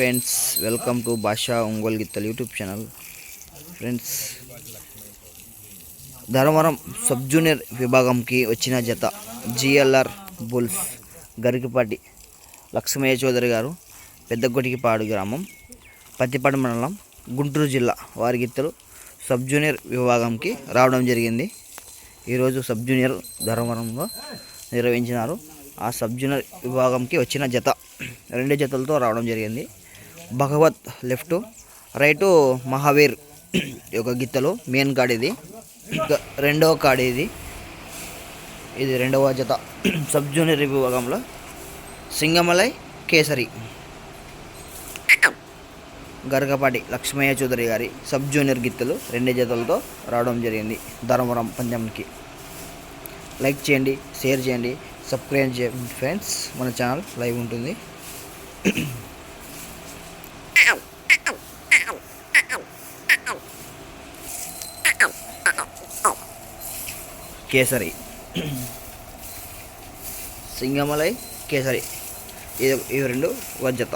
Friends welcome to భాషా ఒంగోలు గిత్తలు YouTube channel. Friends Dharmavaram sub junior విభాగంకి వచ్చిన జత జిఎల్ఆర్ బుల్స్ గరికిపాటి లక్ష్మయ్య చౌదరి గారు పెద్దగొటికిపాడు గ్రామం పత్తిపాడు మండలం గుంటూరు జిల్లా వారి గిత్తలు సబ్ జూనియర్ విభాగంకి రావడం జరిగింది. ఈరోజు సబ్ జూనియర్ ధర్మవరంలో నిర్వహించినారు. ఆ సబ్ జూనియర్ విభాగంకి వచ్చిన జత రెండు జతలతో రావడం జరిగింది. భగవత్ లెఫ్ట్ రైటు మహావీర్ ఈ యొక్క గిత్తలు మెయిన్ కార్డ్ ఇది. ఇంకా రెండవ కార్డ్ ఇది. ఇది రెండవ జత. సబ్ జూనియర్ విభాగంలో సింగమలై కేసరి. గరగపాటి లక్ష్మయ్య చౌదరి గారి సబ్ జూనియర్ గిత్తలు రెండు జతలతో రావడం జరిగింది ధర్మవరం పంజాబ్కి. లైక్ చేయండి షేర్ చేయండి సబ్స్క్రైబ్ చేయండి ఫ్రెండ్స్ మన ఛానల్ లైవ్ ఉంటుంది. కేసరి. సింగమలై కేసరి. ఇది ఇవి రెండు ఒక జత